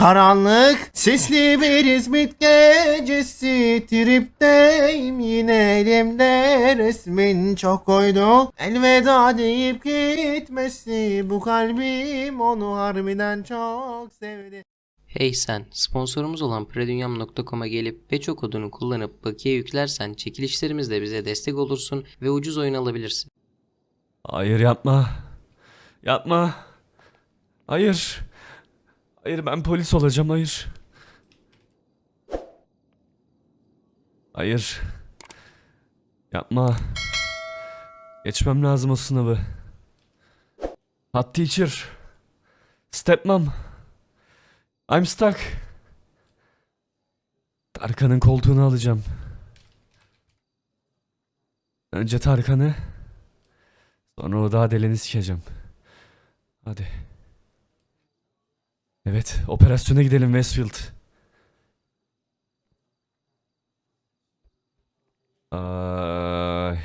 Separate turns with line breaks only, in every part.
Karanlık sisli bir İzmit gecesi Tripteyim yine elimde resmin çok koydu Elveda deyip gitmesi Bu kalbim onu harbiden çok sevdi
Hey sen, sponsorumuz olan predunyam.com'a gelip Beço kodunu kullanıp bakiye yüklersen çekilişlerimizle bize destek olursun ve ucuz oyun alabilirsin.
Hayır yapma. Yapma. Hayır. Hayır ben polis olacağım hayır. Hayır. Yapma. Geçmem lazım o sınavı. Hot teacher. Stepmom. I'm stuck. Tarkan'ın koltuğunu alacağım. Önce Tarkan'ı. Sonra o daha deleni sikeceğim. Hadi. Evet, operasyona gidelim Westfield. Ay.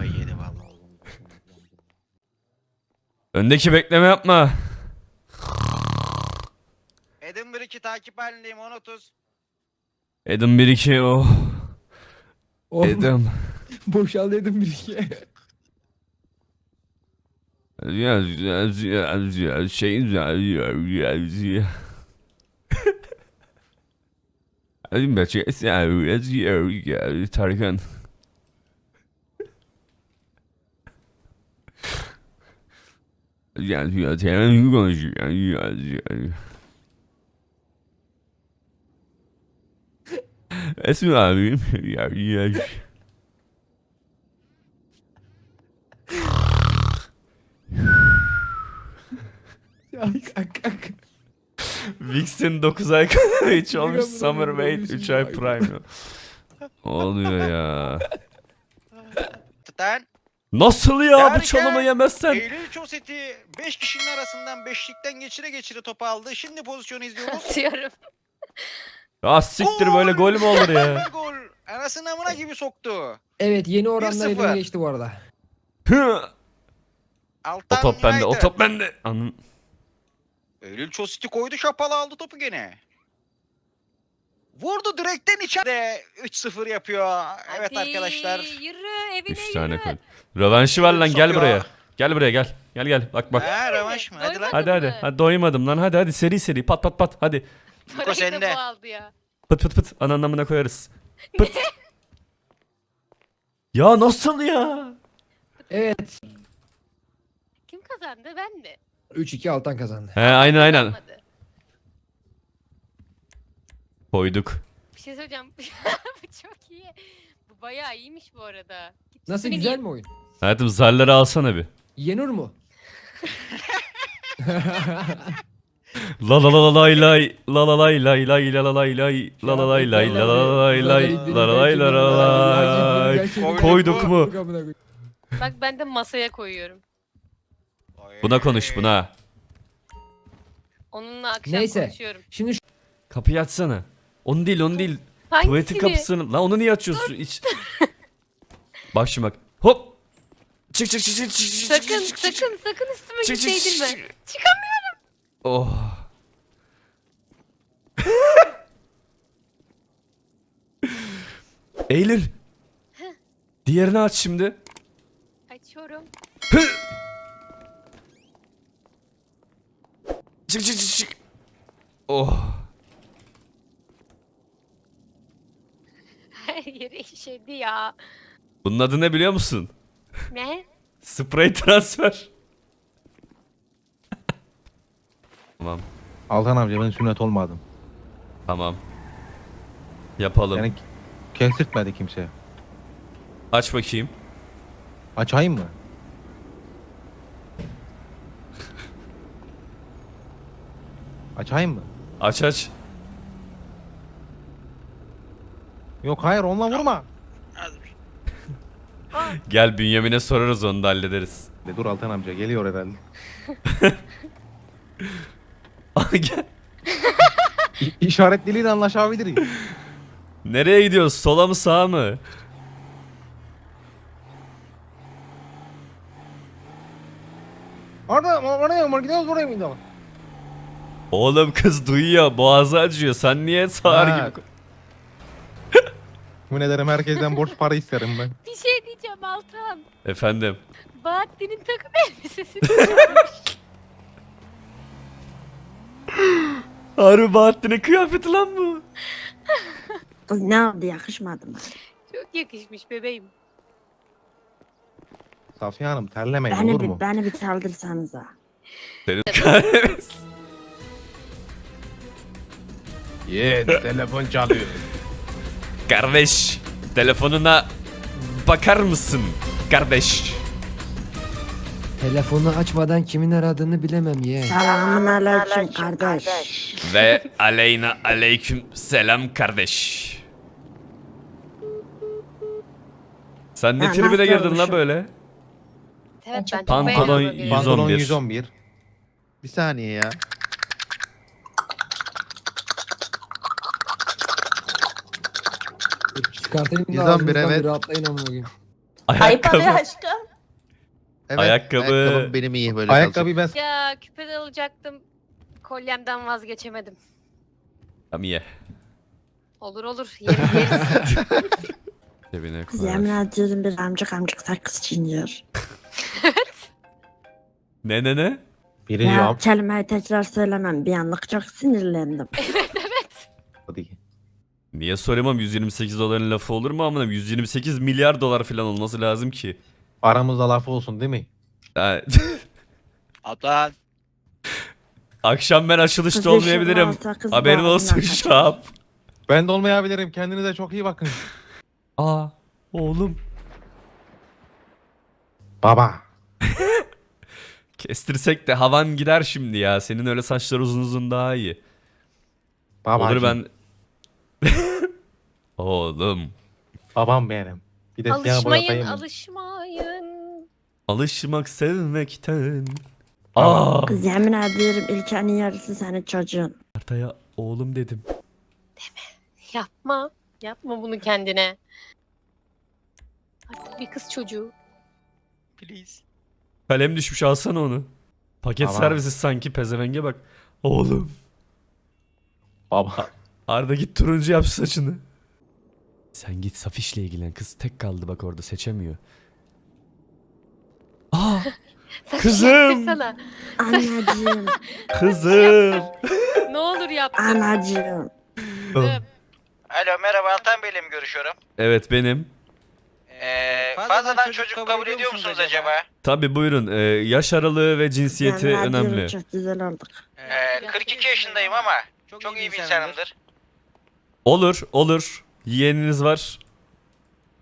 Ay yedi vallahi oğlum.
Öndeki bekleme yapma.
Edinburgh 2 takip halindeyim 10.30.
Adam 1 2 oh.
Oh,
Adam.
boşal dedim bir iki.
Şey ben şey Tarkan. Yani ya telefon konuşuyor. Yani Esmi abim ya ya.
Ay, ak, ak.
Vixen 9 ay kadar hiç olmuş Summer Wait 3
bilmiyorum.
ay Prime. Oluyor ya.
Tıtan.
Nasıl ya bu çalımı yemezsen?
Eylül Çoseti 5 kişinin arasından beşlikten geçire geçire topu aldı. Şimdi pozisyonu izliyoruz.
Atıyorum.
Ah siktir böyle gol mü olur ya?
Gol. Anasını amına gibi soktu.
Evet yeni oranlar
1-0.
elime geçti bu arada.
Hı. o
Altan
top bende, o
United.
top bende. Anın.
Eylül Çoseti koydu şapalı aldı topu gene. Vurdu direkten içeride 3-0 yapıyor. Evet
Hadi,
arkadaşlar.
Yürü evine
3
yürü.
tane gol. Rövanşı var lan gel
Sokuyor.
buraya. Gel buraya gel. Gel gel bak bak.
Ha rövanş mı? Hadi lan.
Hadi hadi. Hadi doymadım lan hadi hadi seri seri pat pat pat hadi.
Parayı da
sende.
bu aldı ya.
Pıt pıt pıt ananın amına koyarız. Pıt. ya nasıl ya?
Evet.
Kim kazandı? Ben mi?
3-2 Altan kazandı.
He aynen aynen.
Kazanmadı.
Koyduk.
Bir şey söyleyeceğim. bu çok iyi. Bu bayağı iyiymiş bu arada. Git
Nasıl
üstüne
güzel
giy.
mi oyun?
Hayatım zarları alsana bir.
Yenur mu?
La la la la lay lay la la lay lay lay la la lay lay la la lay lay la la lay lay la la lay la la lay Koyduk mu?
Bak ben de masaya koyuyorum.
Buna konuş buna.
Onunla akşam
Neyse.
konuşuyorum.
Şimdi şu-
Kapıyı açsana. Onu değil onu değil. Tuvaletin kapısını. Lan onu niye açıyorsun? Hiç. Bak şimdi bak. Hop. Çık çık çık çık çık çık
Sakın
çık, çık, çık.
sakın sakın üstüme
Çık, çık, çık,
mi?
çık.
Çıkamıyorum.
Oh. Eylül. Diğerini aç şimdi.
Açıyorum.
Çık çık çık çık. Oh.
Her yeri işedi ya.
Bunun adı ne biliyor musun?
Ne?
Spray transfer. Tamam.
Altan amca ben sünnet olmadım.
Tamam. Yapalım.
Yani kestirtmedi kimse.
Aç bakayım.
Açayım mı? Açayım mı?
Aç aç.
Yok hayır onunla vurma.
Gel Bünyamin'e sorarız onu da hallederiz.
De dur Altan amca geliyor herhalde. İşaret diliyle anlaşabiliriz.
Nereye gidiyoruz? Sola mı sağa mı?
Orada oraya mı gidiyoruz oraya mı gidiyoruz?
Oğlum kız duyuyor. Boğazı acıyor. Sen niye
Ha.
sağır gibi...
Yemin ederim herkesten borç para isterim ben.
Bir şey diyeceğim Altan.
Efendim.
Bahattin'in takım elbisesi.
Harbi Bahattin'in kıyafeti lan bu.
Kız ne oldu yakışmadı mı?
Çok yakışmış bebeğim.
Safiye Hanım terlemeyin
Beni
olur
bir,
mu?
beni bir çaldırsanıza.
Ye telefon çalıyor.
Kardeş. Telefonuna bakar mısın? Kardeş.
Telefonu açmadan kimin aradığını bilemem ye.
Selamun aleyküm kardeş.
Ve aleyna aleyküm selam kardeş. Sen ne
Ya
tribine
nasıl
girdin la
olmuşum?
böyle?
Evet ben çok
Pantolon
beğendim bugün.
Pantolon
111.
111.
Bir saniye ya.
Çıkartayım da
Yüzden bir,
ağzınızdan
evet.
bir rahatlayın amına koyayım.
Ayakkabı.
Evet,
Ayakkabı.
ayakkabım benim iyi böyle kalacak.
Ayakkabıyı ben
Ya küpe de alacaktım. Kolyemden vazgeçemedim.
Tamam ye.
Olur olur yeriz yeriz.
Cebine
Kız
koy.
yemin ediyorum bir amcık amcık sakız çiğniyor.
Ne ne ne?
biri
Ya
yap.
kelimeyi tekrar söylemem bir anlık çok sinirlendim.
Hadi.
Niye soramam 128 doların lafı olur mu amına 128 milyar dolar falan olması lazım ki.
Aramızda lafı olsun değil mi?
Ha,
Abla.
Akşam ben açılışta olmayabilirim. Haberin olsun şap.
Ben de olmayabilirim. Kendinize çok iyi bakın.
Aa oğlum.
Baba.
Kestirsek de havan gider şimdi ya. Senin öyle saçlar uzun uzun daha iyi.
Baba.
Olur ben... oğlum.
Babam benim. Bir de siyah
alışmayın
boyatayım.
Alışmayın.
Alışmak sevmekten. Aa.
Kız yemin ediyorum ilkenin yarısı senin çocuğun.
Artaya oğlum dedim.
Yapma. Yapma bunu kendine. Artık bir kız çocuğu.
Please.
Kalem düşmüş alsana onu. Paket
Tamam.
servisi sanki pezevenge bak. Oğlum.
Baba.
Arda git turuncu yap şu saçını. Sen git Safiş'le ilgilen. Kız tek kaldı bak orada seçemiyor. Aa Kızım!
yaptırsana.
Anacığım,
kızım.
Ne olur yap.
anacığım.
Alo merhaba Altan Bey'le mi görüşüyorum?
Evet benim.
Ee, fazladan çocuk kabul ediyor musunuz acaba?
Tabi buyurun. Ee, yaş aralığı ve cinsiyeti
ediyorum
önemli.
Çok güzel olduk.
Ee, 42 yaşındayım ama çok iyi bir insanımdır.
Olur olur. Yeğeniniz var.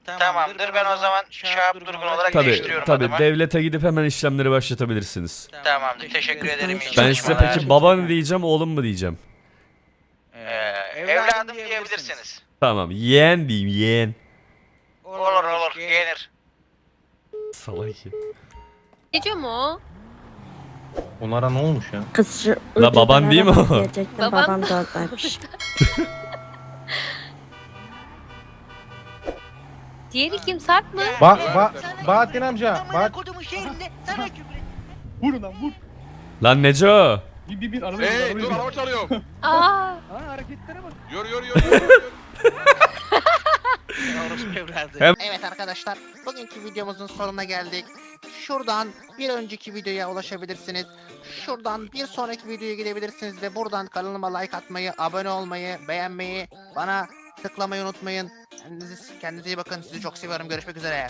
Tamamdır ben o zaman Şahap Durgun olarak
Tabi
değiştiriyorum
tabi
adımı.
devlete gidip hemen işlemleri başlatabilirsiniz.
Tamamdır teşekkür ederim. iyi
Ben size
çalışmalar.
peki baba mı diyeceğim oğlum mu diyeceğim?
Ee, evladım diyebilirsiniz.
Tamam yeğen diyeyim yeğen.
Olur olur yenir.
Salak ya.
Gece mi o?
Onlara ne olmuş ya?
Kız şu
La baban değil mi o?
Diyecektim,
Babam
babam
da-
da oradaymış.
Diğeri kim Sarp mı?
Ba ba Bahattin amca. Bahat
Lan Neco.
Hey dur araba çağırıyorum.
Aa,
Yürü yürü yürü. yürü.
Orospu evladı.
Hem-
Evet arkadaşlar bugünkü videomuzun sonuna geldik. Şuradan bir önceki videoya ulaşabilirsiniz. Şuradan bir sonraki videoya gidebilirsiniz ve buradan kanalıma like atmayı, abone olmayı, beğenmeyi, bana tıklamayı unutmayın. Kendinize, kendinize iyi bakın. Sizi çok seviyorum. Görüşmek üzere.